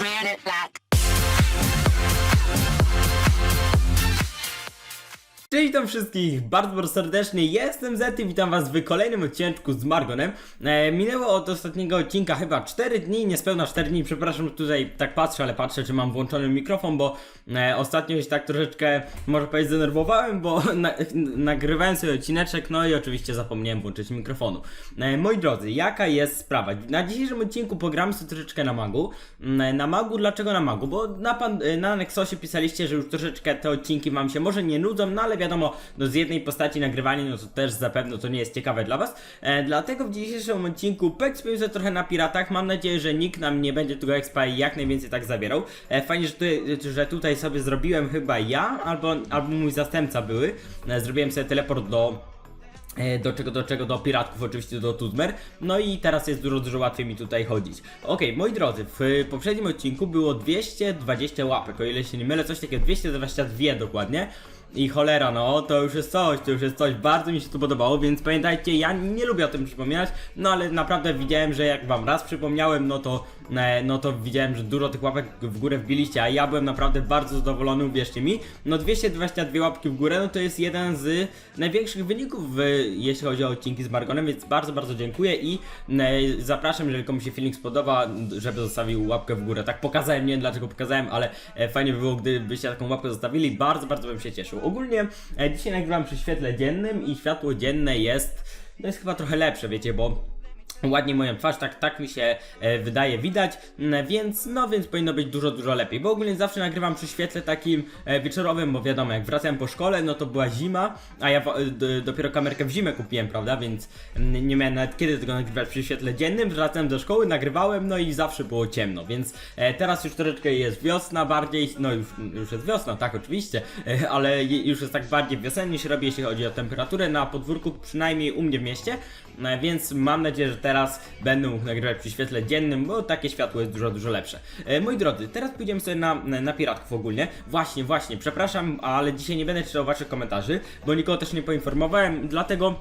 ran it back. Cześć witam wszystkich bardzo, bardzo serdecznie, jestem Zety, witam was w kolejnym odcinku z Margonem. E, minęło od ostatniego odcinka chyba 4 dni, niespełna 4 dni, przepraszam, tutaj tak patrzę, ale patrzę czy mam włączony mikrofon, bo e, ostatnio się tak troszeczkę, może powiedzieć, zdenerwowałem, bo na, nagrywałem sobie odcineczek, no i oczywiście zapomniałem włączyć mikrofonu. E, moi drodzy, jaka jest sprawa? Na dzisiejszym odcinku pogramy sobie troszeczkę na Magu. Mm, Na Magu, dlaczego na Magu? Bo na, pan, na Nexosie pisaliście, że już troszeczkę te odcinki wam się może nie nudzą, no ale wiadomo, no z jednej postaci nagrywanie, no to też zapewne to nie jest ciekawe dla was. E, dlatego w dzisiejszym odcinku sobie trochę na piratach. Mam nadzieję, że nikt nam nie będzie tego expa jak najwięcej tak zabierał. E, fajnie, że tutaj, że tutaj sobie zrobiłem chyba ja, albo, albo mój zastępca były. E, zrobiłem sobie teleport do E, do czego, do czego, do piratków, oczywiście do Tuzmer. No i teraz jest dużo, dużo łatwiej mi tutaj chodzić. Okej, moi drodzy, w poprzednim odcinku było 220 łapek, o ile się nie mylę, coś takiego, 222 dokładnie. I cholera, no to już jest coś, to już jest coś, bardzo mi się to podobało, więc pamiętajcie, ja nie lubię o tym przypominać, no ale naprawdę widziałem, że jak wam raz przypomniałem, no to, no to widziałem, że dużo tych łapek w górę wbiliście, a ja byłem naprawdę bardzo zadowolony, uwierzcie mi. No 222 łapki w górę, no to jest jeden z największych wyników, jeśli chodzi o odcinki z Margonem, więc bardzo, bardzo dziękuję i e, zapraszam, jeżeli komuś się filmik spodoba, żeby zostawił łapkę w górę. Tak pokazałem, nie wiem dlaczego pokazałem, ale e, fajnie by było, gdybyście taką łapkę zostawili, bardzo, bardzo bym się cieszył. Ogólnie e, dzisiaj nagrywam przy świetle dziennym i światło dzienne jest, no jest chyba trochę lepsze, wiecie, bo ładnie moją twarz, tak, tak mi się e, wydaje widać, mm, więc no więc powinno być dużo, dużo lepiej, bo ogólnie zawsze nagrywam przy świetle takim e, wieczorowym, bo wiadomo, jak wracałem po szkole, no to była zima, a ja d, dopiero kamerkę w zimę kupiłem, prawda, więc mm, nie miałem nawet kiedy tego nagrywać przy świetle dziennym, wracałem do szkoły, nagrywałem, no i zawsze było ciemno, więc e, teraz już troszeczkę jest wiosna bardziej, no już, już jest wiosna, tak oczywiście, e, ale już jest tak bardziej wiosennie się robi, jeśli chodzi o temperaturę na podwórku, przynajmniej u mnie w mieście, e, więc mam nadzieję, że teraz będę mógł nagrywać przy świetle dziennym, bo takie światło jest dużo, dużo lepsze. E, moi drodzy, teraz pójdziemy sobie na, na piratków ogólnie. Właśnie, właśnie, przepraszam, ale dzisiaj nie będę czytał waszych komentarzy, bo nikogo też nie poinformowałem, dlatego...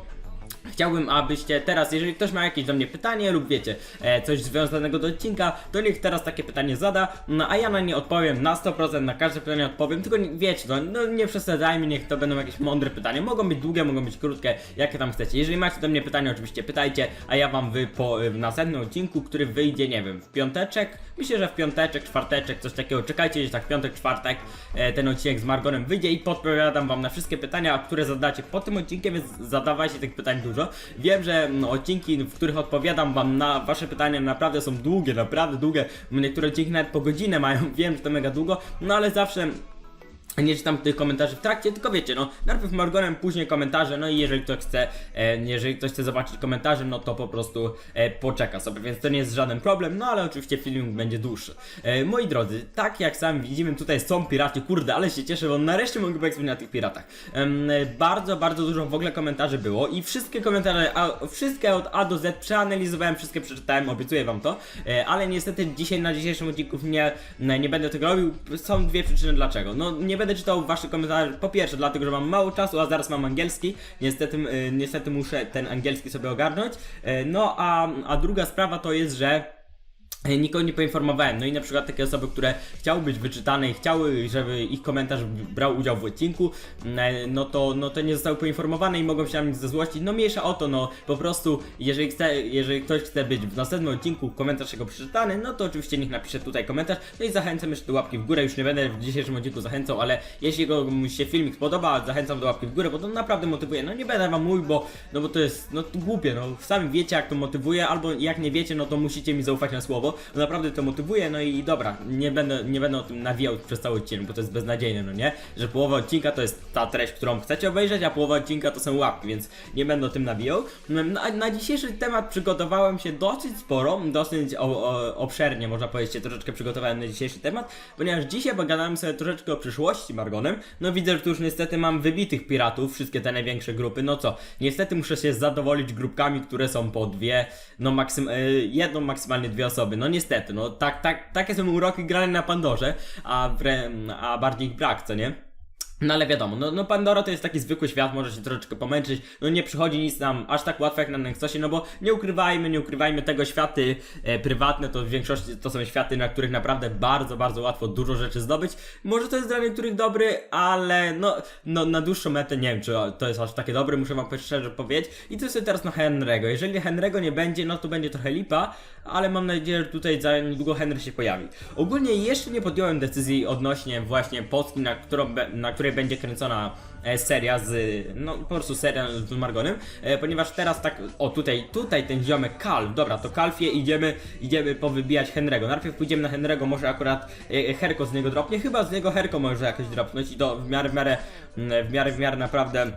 Chciałbym, abyście teraz, jeżeli ktoś ma jakieś do mnie pytanie lub wiecie, e, coś związanego do odcinka, to niech teraz takie pytanie zada, no, a ja na nie odpowiem na 100%, na każde pytanie odpowiem, tylko wiecie, no, no nie przesadzajmy, niech to będą jakieś mądre pytania, mogą być długie, mogą być krótkie, jakie tam chcecie. Jeżeli macie do mnie pytania, oczywiście pytajcie, a ja wam wy po, w następnym odcinku, który wyjdzie, nie wiem, w piąteczek, myślę, że w piąteczek, czwarteczek, coś takiego, czekajcie gdzieś tak piątek, czwartek, e, ten odcinek z Margonem wyjdzie i podpowiadam wam na wszystkie pytania, które zadacie pod tym odcinkiem, więc zadawajcie tych pytań dużo. Wiem, że no, odcinki, w których odpowiadam wam na wasze pytania naprawdę są długie, naprawdę długie. Niektóre odcinki nawet po godzinę mają, wiem, że to mega długo, no ale zawsze nie czytam tych komentarzy w trakcie, tylko wiecie, no najpierw Morgonem, później komentarze, no i jeżeli ktoś chce, e, jeżeli ktoś chce zobaczyć komentarze, no to po prostu e, poczeka sobie, więc to nie jest żaden problem, no ale oczywiście film będzie dłuższy. E, moi drodzy, tak jak sami widzimy, tutaj są piraci, kurde, ale się cieszę, bo nareszcie mogę poeksploatować na tych piratach. E, bardzo, bardzo dużo w ogóle komentarzy było i wszystkie komentarze, a, wszystkie od A do Z przeanalizowałem, wszystkie przeczytałem, obiecuję wam to, e, ale niestety dzisiaj na dzisiejszym odcinku nie, nie będę tego robił, są dwie przyczyny dlaczego. No nie będę czytał waszych komentarzy, po pierwsze dlatego, że mam mało czasu, a zaraz mam angielski, niestety, y, niestety muszę ten angielski sobie ogarnąć, Y, no a, a druga sprawa to jest, że Nikogo nie poinformowałem. No i na przykład takie osoby, które chciały być wyczytane i chciały, żeby ich komentarz brał udział w odcinku, e, no to, no to nie zostały poinformowane i mogą się na mnie zezłościć. No mniejsza o to, no po prostu, jeżeli, chce, jeżeli ktoś chce być w następnym odcinku komentarz jego przeczytany, no to oczywiście niech napisze tutaj komentarz. No i zachęcam jeszcze do łapki w górę. Już nie będę w dzisiejszym odcinku zachęcał, ale jeśli komuś się filmik spodoba, zachęcam do łapki w górę, bo to naprawdę motywuje. No nie będę wam mówił, bo, no bo to jest, no to głupie, no sami wiecie jak to motywuje, albo jak nie wiecie, no to musicie mi zaufać na słowo. Naprawdę to motywuje, no i dobra, nie będę, nie będę o tym nawijał przez cały odcinek, bo to jest beznadziejne, no nie? Że połowa odcinka to jest ta treść, którą chcecie obejrzeć, a połowa odcinka to są łapki, więc nie będę o tym nawijał. Na, na dzisiejszy temat przygotowałem się dosyć sporo, dosyć o, o, obszernie, można powiedzieć, troszeczkę przygotowałem na dzisiejszy temat, ponieważ dzisiaj pogadałem sobie troszeczkę o przyszłości Margonem. No widzę, że tu już niestety mam wybitych piratów, wszystkie te największe grupy, no co, niestety muszę się zadowolić grupkami, które są po dwie, no maksym, y, jedną maksymalnie dwie osoby, no niestety, no tak, tak, takie są uroki grane na Pandorze, a, a bardziej brak, co nie? No ale wiadomo, no, no Pandora to jest taki zwykły świat, może się troszeczkę pomęczyć, no nie przychodzi nic nam aż tak łatwo jak na Nexosie, no bo nie ukrywajmy, nie ukrywajmy tego, światy e, prywatne to w większości to są światy, na których naprawdę bardzo, bardzo łatwo dużo rzeczy zdobyć. Może to jest dla niektórych dobry, ale no, no na dłuższą metę nie wiem, czy to jest aż takie dobre, muszę wam szczerze powiedzieć. I to jest teraz na Henry'ego, jeżeli Henry'ego nie będzie, no to będzie trochę lipa, ale mam nadzieję, że tutaj za niedługo Henry się pojawi. Ogólnie jeszcze nie podjąłem decyzji odnośnie właśnie Polski, na, którą, na której będzie kręcona e, seria z, no po prostu seria z Margonem, e, ponieważ teraz tak, o tutaj, tutaj ten ziomek Kalf, dobra, to Kalfie idziemy, idziemy powybijać Henry'ego. Najpierw pójdziemy na Henry'ego, może akurat e, Herko z niego dropnie, chyba z niego Herko może jakoś dropnąć i to w miarę, w miarę, mm, w miarę, w miarę naprawdę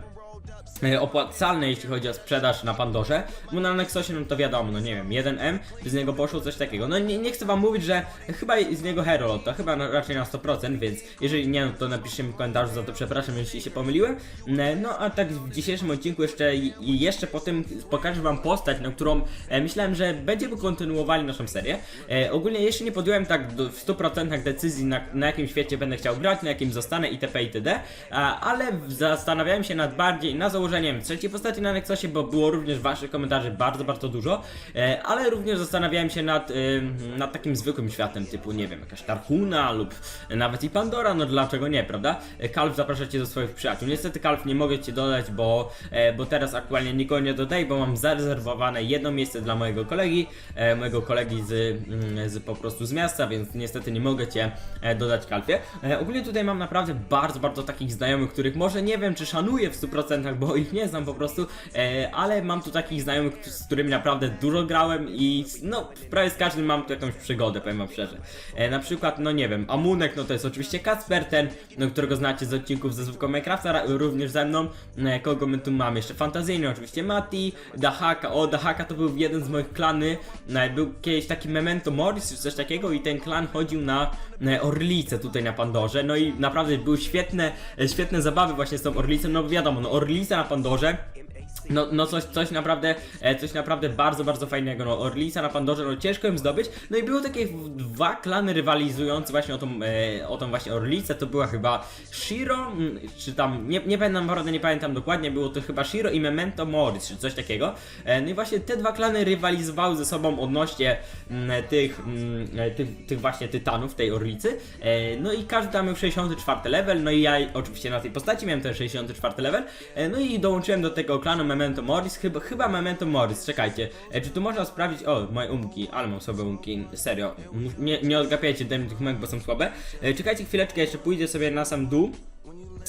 opłacalne, jeśli chodzi o sprzedaż na Pandorze, bo na Nexosie no to wiadomo, no nie wiem, 1M, by z niego poszło coś takiego. No nie, nie chcę wam mówić, że chyba z niego Hero to chyba na, raczej na 100%, więc jeżeli nie, no to napiszcie mi w komentarzu, za to przepraszam, jeśli się pomyliłem. E, No a tak w dzisiejszym odcinku jeszcze jeszcze po tym pokażę wam postać, na którą e, myślałem, że będziemy kontynuowali naszą serię. E, ogólnie jeszcze nie podjąłem tak do, w 100% decyzji, na, na jakim świecie będę chciał grać, na jakim zostanę itp. itd. A, ale zastanawiałem się nad bardziej na założeniem trzeciej postaci na Nexosie, bo było również waszych komentarzy bardzo, bardzo dużo, e, ale również zastanawiałem się nad, ym, nad takim zwykłym światem, typu, nie wiem, jakaś Tarhuna lub nawet i Pandora, no dlaczego nie, prawda? E, Kalf zaprasza cię do swoich przyjaciół. Niestety Kalf nie mogę cię dodać, bo, e, bo teraz aktualnie nikogo nie dodaję, bo mam zarezerwowane jedno miejsce dla mojego kolegi, e, mojego kolegi z, mm, z po prostu z miasta, więc niestety nie mogę cię e, dodać Kalfie. E, ogólnie tutaj mam naprawdę bardzo, bardzo takich znajomych, których może nie wiem, czy szanuję w 100%, bo ich nie znam po prostu, e, ale mam tu takich znajomych, z którymi naprawdę dużo grałem i no, prawie z każdym mam tu jakąś przygodę, powiem wam szczerze. E, na przykład, no nie wiem, Amunek, no to jest oczywiście Kacper, ten, no, którego znacie z odcinków ze zwykłego Minecrafta, ra- również ze mną. E, kogo my tu mamy? Jeszcze fantazyjny oczywiście Mati, Dahaka, o Dahaka to był jeden z moich klany, e, był kiedyś taki Memento Morris czy coś takiego i ten klan chodził na e, Orlicę tutaj na Pandorze, no i naprawdę były świetne, e, świetne zabawy właśnie z tą Orlicą, no wiadomo, no Orlica na Pandorze, no, no coś, coś naprawdę, e, coś naprawdę bardzo, bardzo fajnego, no Orlisa na Pandorze, no ciężko im zdobyć, no i były takie dwa klany rywalizujące właśnie o tą, e, o tą właśnie Orlicę, to była chyba Shiro, mm, czy tam, nie, nie pamiętam, naprawdę nie pamiętam dokładnie, było to chyba Shiro i Memento Mori, czy coś takiego, e, no i właśnie te dwa klany rywalizowały ze sobą odnośnie mm, tych, mm, tych, tych właśnie tytanów tej Orlicy, no i każdy tam miał 64 level, no i ja oczywiście na tej postaci miałem ten 64 level, no i dołączyłem do tego klanu Memento Morris, chyba, chyba Memento Morris, czekajcie, e, czy tu można sprawdzić, o, moje umki, ale mam słabe umki, serio, nie, nie odgapiajcie dem tych umek, bo są słabe, e, czekajcie chwileczkę, jeszcze pójdę sobie na sam dół,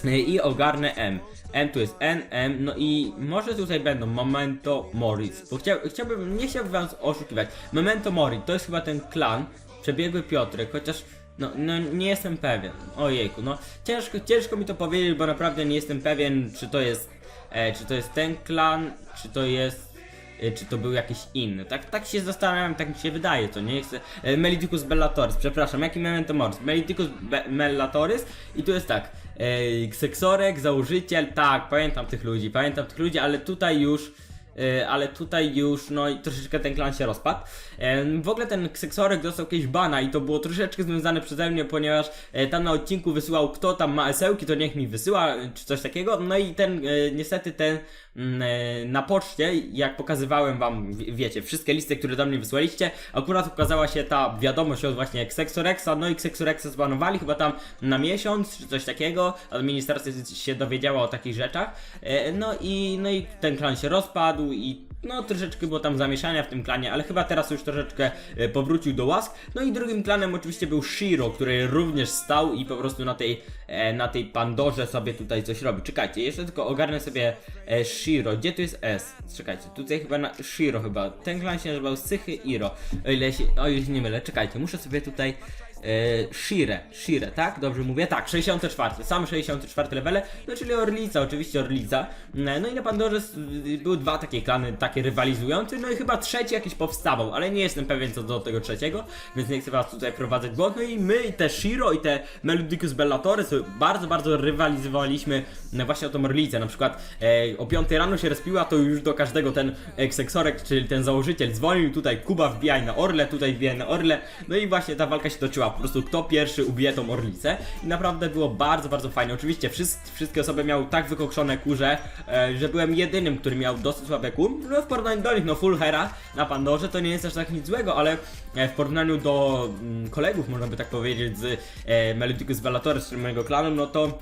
E, i ogarnę M. M tu jest N, M, no i może tutaj będą Memento Morris, bo chciał, chciałbym, nie chciałbym was oszukiwać. Memento Mori, to jest chyba ten klan, przebiegły Piotrek, chociaż no, no nie jestem pewien. Ojejku, no ciężko, ciężko mi to powiedzieć, bo naprawdę nie jestem pewien, czy to jest, e, czy to jest ten klan, czy to jest e, czy to był jakiś inny. Tak, tak się zastanawiam, tak mi się wydaje, to nie chcę. E, Melidicus Bellatoris, przepraszam, jaki Memento Moris? Melidicus Be Bellatoris i tu jest tak. E, Kseksorek, założyciel, tak, pamiętam tych ludzi, pamiętam tych ludzi, ale tutaj już. E, Ale tutaj już, no troszeczkę ten klan się rozpadł. E, W ogóle ten Kseksorek dostał jakieś bana i to było troszeczkę związane przeze mnie, ponieważ e, tam na odcinku wysyłał kto tam ma esełki, to niech mi wysyła, czy coś takiego. No i ten, niestety ten na poczcie, jak pokazywałem wam, wie- wiecie, wszystkie listy, które do mnie wysłaliście, akurat ukazała się ta wiadomość od właśnie Xexorexa, no i Xexorexa zbanowali chyba tam na miesiąc, czy coś takiego, administracja się dowiedziała o takich rzeczach, e, no i, no i ten klan się rozpadł i no troszeczkę było tam zamieszania w tym klanie, ale chyba teraz już troszeczkę e, powrócił do łask. No i drugim klanem oczywiście był Shiro, który również stał i po prostu na tej, e, na tej Pandorze sobie tutaj coś robi. Czekajcie, jeszcze tylko ogarnę sobie e, Shiro. Gdzie tu jest S? Czekajcie, tutaj chyba na Shiro chyba. Ten klan się nazywał Sychy Iro. O ile się, o ile się nie mylę. Czekajcie, muszę sobie tutaj Shire, Shire, tak? Dobrze mówię? Tak, 64, sam 64 levele, no czyli Orlica, oczywiście Orlica. No no i na Pandorze s- były dwa takie klany, takie rywalizujące, no i chyba trzeci jakiś powstawał, ale nie jestem pewien co do tego trzeciego, więc nie chcę was tutaj prowadzać w błąd. No i my, i te Shiro, i te Melodicus Bellatory bardzo, bardzo rywalizowaliśmy no właśnie o tą Orlicę. Na przykład e, o 5 rano się rozpiła, to już do każdego ten Exexorek, czyli ten założyciel dzwonił, tutaj Kuba wbijaj na Orle, tutaj wbijaj na Orle, no i właśnie ta walka się toczyła. Po prostu kto pierwszy ubije tą orlicę i naprawdę było bardzo, bardzo fajnie. Oczywiście wszyscy, wszystkie osoby miały tak wykokszone kurze, e, że byłem jedynym, który miał dosyć słabe kół. No w porównaniu do nich, no full hera na Pandorze to nie jest aż tak nic złego, ale e, w porównaniu do mm, kolegów, można by tak powiedzieć, z e, Melodicus Vallatoris, czyli mojego klanu, no to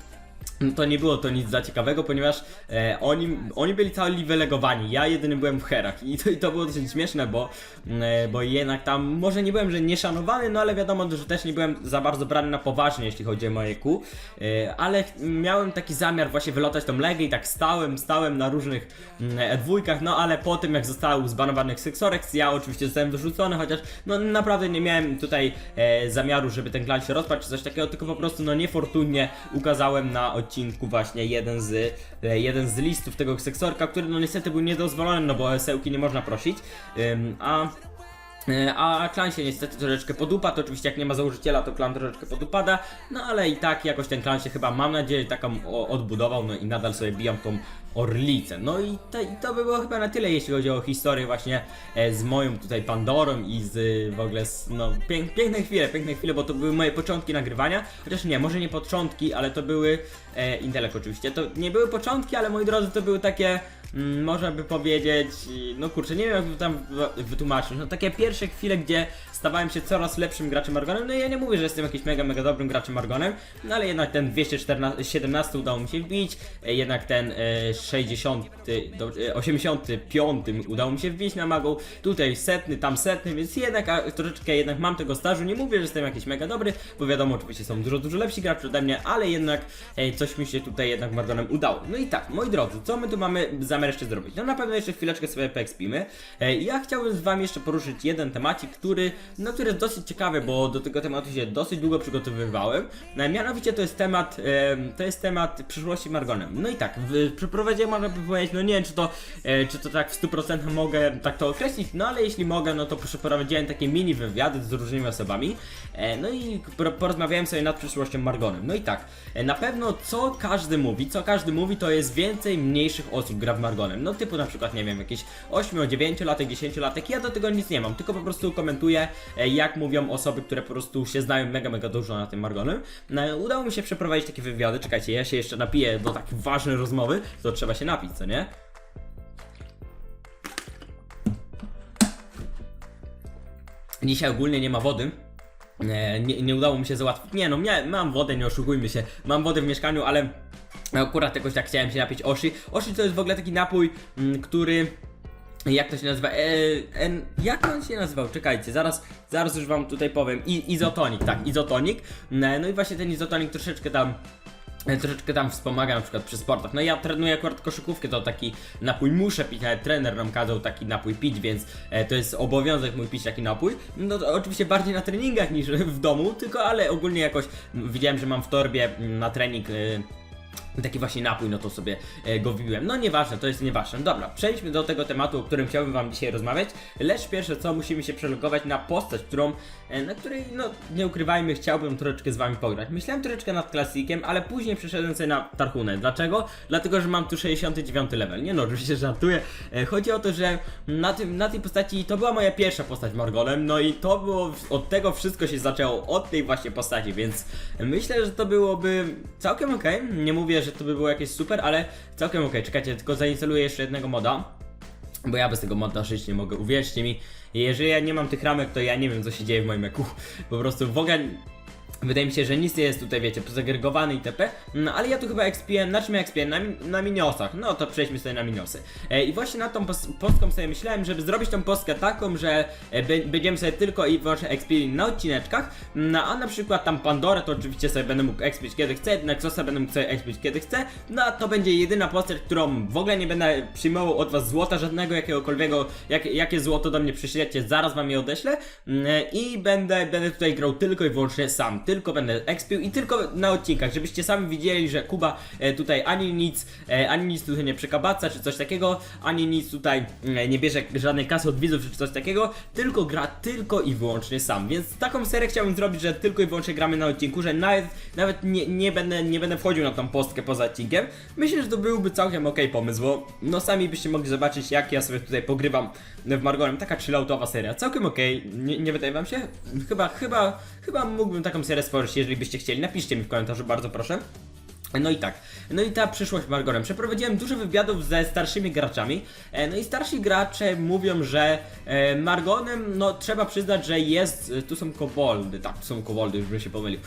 to nie było to nic za ciekawego, ponieważ e, oni, oni byli cali wylegowani, ja jedyny byłem w herach. I to, i to było dosyć śmieszne, bo, e, bo jednak tam, może nie byłem, że nieszanowany, no ale wiadomo, że też nie byłem za bardzo brany na poważnie, jeśli chodzi o moje kół, e, ale miałem taki zamiar właśnie wylotać tą legę i tak stałem, stałem na różnych mm, e, dwójkach, no ale po tym jak został zbanowany Syxorex, ja oczywiście zostałem wyrzucony, chociaż no naprawdę nie miałem tutaj e, zamiaru, żeby ten klan się rozpadł czy coś takiego, tylko po prostu no niefortunnie ukazałem na odcinku właśnie jeden z, e, jeden z listów tego seksorka, który no niestety był niedozwolony, no bo sełki nie można prosić, a A klan się niestety troszeczkę podupadł, oczywiście jak nie ma założyciela to klan troszeczkę podupada, no ale i tak jakoś ten klan się chyba mam nadzieję taką odbudował, no i nadal sobie bijam tą orlicę. No i to, i to by było chyba na tyle jeśli chodzi o historię właśnie e, z moją tutaj Pandorą i z w ogóle z, no pięk, piękne chwile, piękne chwile, bo to były moje początki nagrywania, chociaż nie, może nie początki, ale to były e, intelekt oczywiście, to nie były początki, ale moi drodzy to były takie mm, można by powiedzieć, no kurczę, nie wiem jak to tam wytłumaczyć, no takie pierwsze chwile, gdzie stawałem się coraz lepszym graczem Argonem, no ja nie mówię, że jestem jakimś mega, mega dobrym graczem Argonem, no ale jednak ten 217 udało mi się wbić, e, jednak ten e, 60, do, e, 85 udało mi się wbić na magą, tutaj setny, tam setny, więc jednak a, troszeczkę jednak mam tego stażu, nie mówię, że jestem jakiś mega dobry, bo wiadomo, oczywiście są dużo, dużo lepsi gracze ode mnie, ale jednak e, coś mi się tutaj jednak Margonem udało. No i tak, moi drodzy, co my tu mamy zamiar jeszcze zrobić? No na pewno jeszcze chwileczkę sobie poekspimy. E, ja chciałbym z wami jeszcze poruszyć jeden temacik, który, no który jest dosyć ciekawy, bo do tego tematu się dosyć długo przygotowywałem. E, mianowicie to jest temat, e, to jest temat przyszłości Margonem. No i tak, w przeprowadzeniu można by powiedzieć, no nie wiem czy to, e, czy to tak w 100% mogę tak to określić, no ale jeśli mogę, no to przeprowadziłem takie mini wywiady z różnymi osobami. E, no i por- porozmawiałem sobie nad przyszłością Margonem. No i tak, e, na pewno co każdy mówi, co każdy mówi, to jest więcej mniejszych osób gra w Margonem. No typu na przykład, nie wiem, jakieś 8, 9 latek, 10 latek. Ja do tego nic nie mam, tylko po prostu komentuję, jak mówią osoby, które po prostu się znają mega, mega dużo na tym Margonem. No, udało mi się przeprowadzić takie wywiady. Czekajcie, ja się jeszcze napiję do takiej ważnej rozmowy, to trzeba się napić, co nie? Dzisiaj ogólnie nie ma wody. Nie, nie, nie udało mi się załatwić. Nie no, mia- mam wodę, nie oszukujmy się. Mam wodę w mieszkaniu, ale akurat jakoś tak chciałem się napić Oshi. Oshi to jest w ogóle taki napój, mm, który. Jak to się nazywa? E, en, jak on się nazywał? Czekajcie, zaraz, zaraz już wam tutaj powiem. I, izotonik, tak, izotonik. No, no i właśnie ten izotonik troszeczkę tam e, troszeczkę tam wspomaga na przykład przy sportach. No ja trenuję akurat koszykówkę, to taki napój muszę pić, nawet trener nam kazał taki napój pić, więc e, to jest obowiązek mój pić taki napój. No to oczywiście bardziej na treningach niż w domu, tylko ale ogólnie jakoś widziałem, że mam w torbie m, na trening e, taki właśnie napój, no to sobie e, go wybiłem. No nieważne, to jest nieważne. Dobra, przejdźmy do tego tematu, o którym chciałbym wam dzisiaj rozmawiać. Lecz pierwsze co, musimy się przelogować na postać, którą, e, na której, no nie ukrywajmy, chciałbym troszeczkę z wami pograć. Myślałem troszeczkę nad klasikiem, ale później przeszedłem sobie na Tarhunę. Dlaczego? Dlatego, że mam tu 69 level. Nie no, oczywiście żartuję. E, Chodzi o to, że na, tym, na tej postaci to była moja pierwsza postać Margolem, no i to było, od tego wszystko się zaczęło, od tej właśnie postaci, więc myślę, że to byłoby całkiem okej. Nie mówię, że to by było jakieś super, ale całkiem okej. Czekajcie, tylko zainstaluję jeszcze jednego moda. Bo ja bez tego moda żyć nie mogę, uwierzcie mi. Jeżeli ja nie mam tych ramek, to ja nie wiem co się dzieje w moim eku. Po prostu w ogóle Wydaje mi się, że nic nie jest tutaj, wiecie, pozagregowany itp. No ale ja tu chyba expiłem, na czym ja expiłem? Na, na miniosach. No to przejdźmy sobie na miniosy. E, I właśnie nad tą pos- postką sobie myślałem, żeby zrobić tą postkę taką, że e, będziemy sobie tylko i wyłącznie expili na odcineczkach. No a na przykład tam Pandorę to oczywiście sobie będę mógł expić kiedy chcę, Nexusa będę mógł sobie expić kiedy chcę. No a to będzie jedyna postać, którą w ogóle nie będę przyjmował od was złota żadnego, jakiegokolwiek, jak, jakie złoto do mnie przyślecie, zaraz wam je odeślę. Mm, I będę, będę tutaj grał tylko i wyłącznie sam tylko będę expił i tylko na odcinkach, żebyście sami widzieli, że Kuba e, tutaj ani nic, e, ani nic tutaj nie przekabaca, czy coś takiego, ani nic tutaj mm, nie bierze żadnej kasy od widzów, czy coś takiego, tylko gra tylko i wyłącznie sam. Więc taką serię chciałbym zrobić, że tylko i wyłącznie gramy na odcinku, że nawet, nawet nie, nie, będę, nie będę wchodził na tą postkę poza odcinkiem. Myślę, że to byłby całkiem ok pomysł, bo no sami byście mogli zobaczyć, jak ja sobie tutaj pogrywam w Margonem. Taka chilloutowa seria, całkiem ok, nie, nie wydaje wam się? Chyba, chyba, chyba mógłbym taką serię stworzyć, jeżeli byście chcieli. Napiszcie mi w komentarzu, bardzo proszę. No i tak, no i ta przyszłość Margonem. Przeprowadziłem dużo wywiadów ze starszymi graczami, e, no i starsi gracze mówią, że e, Margonem, no trzeba przyznać, że jest, e, tu są koboldy, tak, tu są koboldy, już bym się pomylił,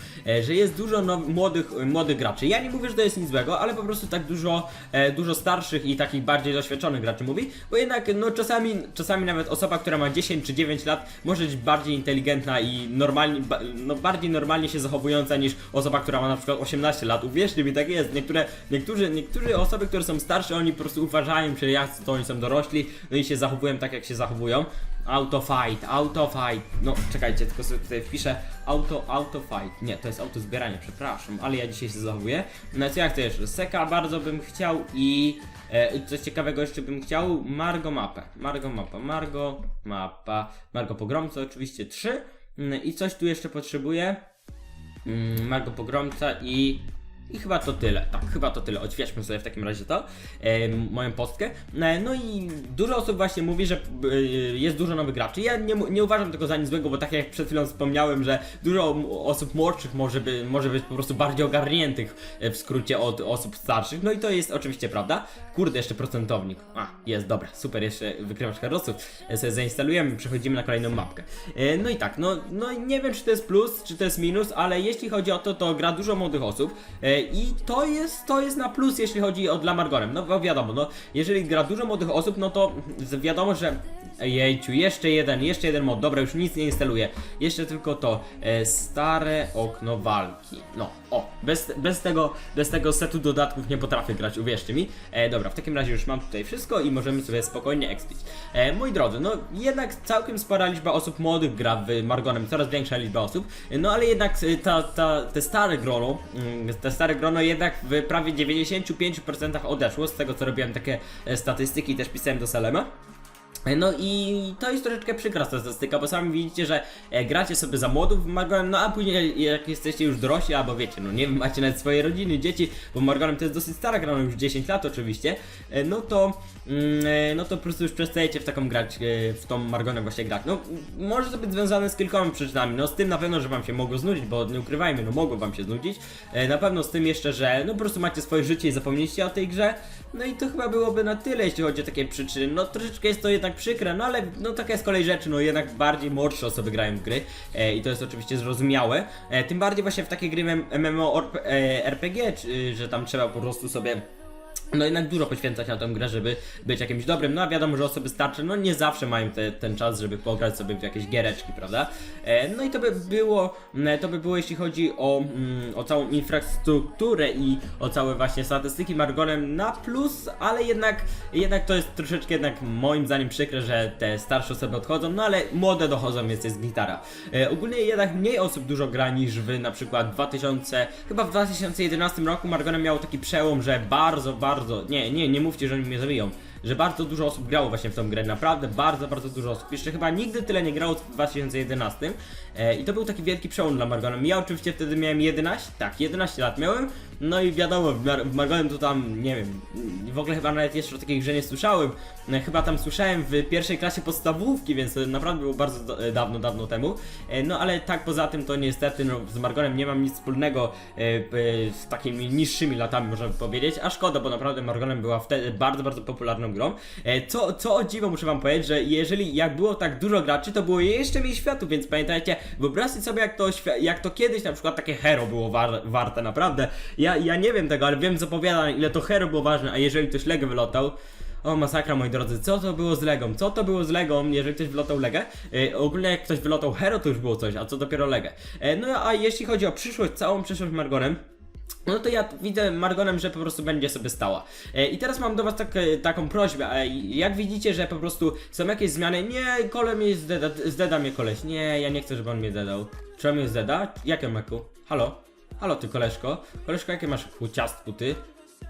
że jest dużo now, młodych, młodych graczy. Ja nie mówię, że to jest nic złego, ale po prostu tak dużo, dużo starszych i takich bardziej doświadczonych graczy mówi, bo jednak, no czasami, czasami nawet osoba, która ma 10 czy 9 lat, może być bardziej inteligentna i normalnie, no bardziej normalnie się zachowująca niż osoba, która ma na przykład 18 lat. Uwierzcie mi, tak jest. Niektóre, niektórzy, niektóre osoby, które są starsze, oni po prostu uważają, że jak to oni są dorośli, no i się zachowują tak, jak się zachowują. Auto fight, auto fight. No, czekajcie, tylko sobie tutaj wpiszę auto, auto fight. Nie, to jest auto zbieranie, przepraszam, ale ja dzisiaj się zachowuję. No co ja chcę jeszcze? Seka bardzo bym chciał i e, coś ciekawego jeszcze bym chciał. Margo mapę. Margo mapa, Margo mapa. Margo pogromca oczywiście 3. I coś tu jeszcze potrzebuję. Mm, Margo Pogromca i. I chyba to tyle. Tak, chyba to tyle. Odświeżmy sobie w takim razie to, e, moją postkę. E, no i dużo osób właśnie mówi, że e, jest dużo nowych graczy. Ja nie, nie uważam tego za nic złego, bo tak jak przed chwilą wspomniałem, że dużo osób młodszych może, by, może być po prostu bardziej ogarniętych e, w skrócie od osób starszych. No i to jest oczywiście prawda. Kurde, jeszcze procentownik. A, jest, dobra, super, jeszcze wykrywacz karosów. E, sobie zainstalujemy, przechodzimy na kolejną mapkę. E, no i tak, no, no nie wiem czy to jest plus, czy to jest minus, ale jeśli chodzi o to, to gra dużo młodych osób e, i to jest, to jest na plus, jeśli chodzi o dla Margorem. No wiadomo, no jeżeli gra dużo młodych osób, no to wiadomo, że Jejciu, jeszcze jeden, jeszcze jeden mod, dobra, już nic nie instaluję. Jeszcze tylko to, e, stare okno walki. No, o, bez, bez, tego, bez tego setu dodatków nie potrafię grać, uwierzcie mi. E, dobra, w takim razie już mam tutaj wszystko i możemy sobie spokojnie expić. E, moi drodzy, no jednak całkiem spora liczba osób młodych gra w Margonem, coraz większa liczba osób, no ale jednak e, ta, ta, te stare grono, mm, te stare grono jednak w prawie 95% odeszło, z tego co robiłem takie e, statystyki, też pisałem do Salema. No i to jest troszeczkę przykra statystyka, bo sami widzicie, że e, gracie sobie za młodów w Margonem, no a później jak jesteście już dorośli, albo wiecie, no nie wiem, macie nawet swoje rodziny, dzieci, bo Margonem to jest dosyć stara gra, no już 10 lat oczywiście, e, no to mm, e, no to po prostu już przestajecie w taką grać, w tą Margonem właśnie grać. No może to być związane z kilkoma przyczynami, no z tym na pewno, że wam się mogło znudzić, bo nie ukrywajmy, no mogło wam się znudzić, na pewno z tym jeszcze, że no po prostu macie swoje życie i zapomnieliście o tej grze, no i to chyba byłoby na tyle, jeśli chodzi o takie przyczyny. No troszeczkę jest to jednak przykre, no ale no taka jest kolej rzeczy, no jednak bardziej młodsze osoby grają w gry e, i to jest oczywiście zrozumiałe. E, tym bardziej właśnie w takie gry MMORPG, czy, że tam trzeba po prostu sobie no jednak dużo poświęcać na tę grę, żeby być jakimś dobrym. No a wiadomo, że osoby starsze, no nie zawsze mają te, ten czas, żeby pograć sobie w jakieś giereczki, prawda? E, no i to by było, mm, to by było jeśli chodzi o, mm, o całą infrastrukturę i o całe właśnie statystyki Margonem na plus, ale jednak, jednak to jest troszeczkę jednak moim zdaniem przykre, że te starsze osoby odchodzą, no ale młode dochodzą, więc jest gitara. E, ogólnie jednak mniej osób dużo gra niż w na przykład 2000, chyba w 2011 roku Margonem miał taki przełom, że bardzo, bardzo, nie, nie, nie mówcie, że oni mnie zabiją, że bardzo dużo osób grało właśnie w tą grę, naprawdę bardzo, bardzo dużo osób. Jeszcze chyba nigdy tyle nie grało w 2011 e, i to był taki wielki przełom dla Margonem. Ja oczywiście wtedy miałem 11, tak, 11 lat miałem, no i wiadomo, w, Mar- w Margonem to tam, nie wiem, w ogóle chyba nawet jeszcze o takiej grze nie słyszałem, e, chyba tam słyszałem w pierwszej klasie podstawówki, więc to naprawdę było bardzo e, dawno, dawno temu, e, no ale tak poza tym to niestety no, z Margonem nie mam nic wspólnego z takimi niższymi latami, można powiedzieć, a szkoda, bo naprawdę Margonem była wtedy bardzo, bardzo popularną grą. Co, co o dziwo muszę wam powiedzieć, że jeżeli jak było tak dużo graczy, to było jeszcze mniej światów, więc pamiętajcie, wyobraźcie sobie jak to, jak to kiedyś na przykład takie hero było war warte, naprawdę. Ja, ja nie wiem tego, ale wiem co powiada, ile to hero było ważne, a jeżeli ktoś Lego wylotał, o masakra moi drodzy, co to było z Legą? Co to było z Legą, jeżeli ktoś wylotał Legę? E, ogólnie jak ktoś wylotał Hero to już było coś, a co dopiero Legę. E, no a jeśli chodzi o przyszłość, całą przyszłość Margonem, no to ja widzę Margonem, że po prostu będzie sobie stała. E, I teraz mam do was tak, taką prośbę. E, jak widzicie, że po prostu są jakieś zmiany, nie, kole mnie zdeda, zdeda mnie koleś. Nie, ja nie chcę, żeby on mnie dedał. Trzeba mi Zeda? Jakie meku? Halo? Halo ty koleżko? Koleżko, jakie masz ku ciastku ty?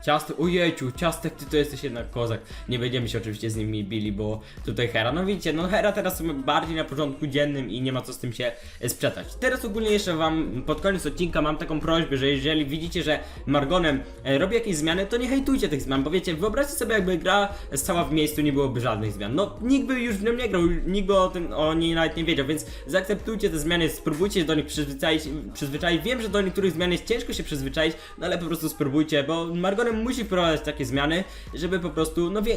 Ciastek, ojejciu, ciastek, ty to jesteś jednak kozak. Nie będziemy się oczywiście z nimi bili, bo tutaj Hera, no widzicie, no Hera teraz bardziej na porządku dziennym i nie ma co z tym się e, sprzeczać. Teraz ogólnie jeszcze wam pod koniec odcinka mam taką prośbę, że jeżeli widzicie, że Margonem e, robi jakieś zmiany, to nie hejtujcie tych zmian, bo wiecie, wyobraźcie sobie jakby gra stała w miejscu, nie byłoby żadnych zmian. No, nikt by już w nią nie grał, nikt by o tym, o niej nawet nie wiedział, więc zaakceptujcie te zmiany, spróbujcie do nich przyzwyczaić, przyzwyczaić. Wiem, że do niektórych zmian jest ciężko się przyzwyczaić, no ale po prostu spróbujcie, bo Margonem musi wprowadzać takie zmiany, żeby po prostu, no wie,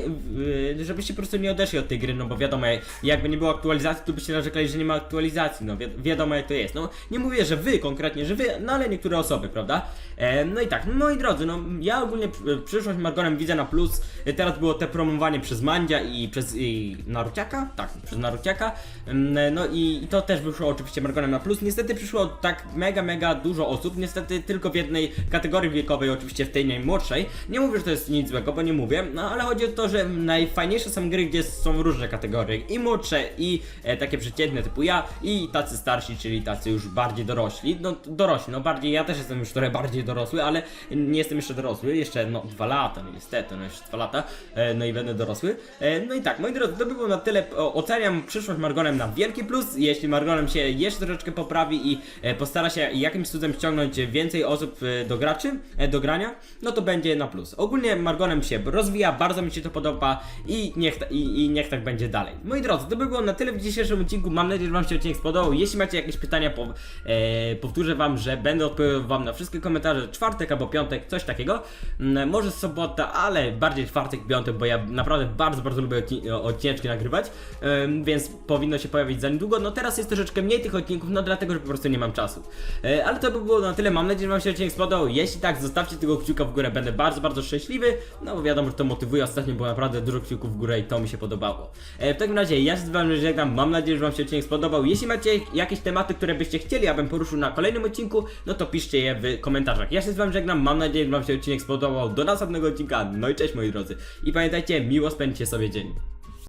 yy, żebyście po prostu nie odeszli od tej gry, no bo wiadomo, jakby nie było aktualizacji, to byście narzekali, że nie ma aktualizacji, no wi wiadomo jak to jest. No, nie mówię, że wy konkretnie, że wy, no ale niektóre osoby, prawda? E, no i tak, moi drodzy, no ja ogólnie pr- przyszłość Margonem widzę na plus. E, Teraz było te promowanie przez Mandzia i przez i Naruciaka, tak, przez Naruciaka. Mm, No i, i to też wyszło oczywiście Margonem na plus. Niestety przyszło tak mega, mega dużo osób, niestety tylko w jednej kategorii wiekowej, oczywiście w tej najmłodszej. Nie mówię, że to jest nic złego, bo nie mówię, no ale chodzi o to, że najfajniejsze są gry, gdzie są różne kategorie. I młodsze, i e, takie przeciętne typu ja, i tacy starsi, czyli tacy już bardziej dorośli. No dorośli, no bardziej, ja też jestem już trochę bardziej dorosły, ale nie jestem jeszcze dorosły, jeszcze no dwa lata, no niestety, no jeszcze dwa lata, e, no i będę dorosły. E, no i tak, moi drodzy, to by było na tyle. O, oceniam przyszłość Margonem na wielki plus. Jeśli Margonem się jeszcze troszeczkę poprawi i e, postara się jakimś cudem ściągnąć więcej osób e, do graczy, e, do grania, no to będzie na plus. Ogólnie Margonem się rozwija, bardzo mi się to podoba i niech, i, i niech tak będzie dalej. Moi drodzy, to by było na tyle w dzisiejszym odcinku. Mam nadzieję, że Wam się odcinek spodobał. Jeśli macie jakieś pytania, po, e, powtórzę Wam, że będę odpowiadał Wam na wszystkie komentarze. Czwartek albo piątek, coś takiego. Mm, Może sobota, ale bardziej czwartek, piątek, bo ja naprawdę bardzo, bardzo lubię odci- odcineczki nagrywać, em, więc powinno się pojawić za niedługo. No teraz jest troszeczkę mniej tych odcinków, no dlatego, że po prostu nie mam czasu. E, ale to by było na tyle. Mam nadzieję, że Wam się odcinek spodobał. Jeśli tak, zostawcie tego kciuka w górę. Będę bardzo, bardzo szczęśliwy. No bo wiadomo, że to motywuje. Ostatnio było naprawdę dużo kciuków w górę i to mi się podobało. E, w takim razie ja się z Wami żegnam. Mam nadzieję, że Wam się odcinek spodobał. Jeśli macie jakieś tematy, które byście chcieli, abym poruszył na kolejnym odcinku, no to piszcie je w komentarzach. Ja się z Wami żegnam. Mam nadzieję, że Wam się odcinek spodobał. Do następnego odcinka. No i cześć moi drodzy. I pamiętajcie, miło spędźcie sobie dzień.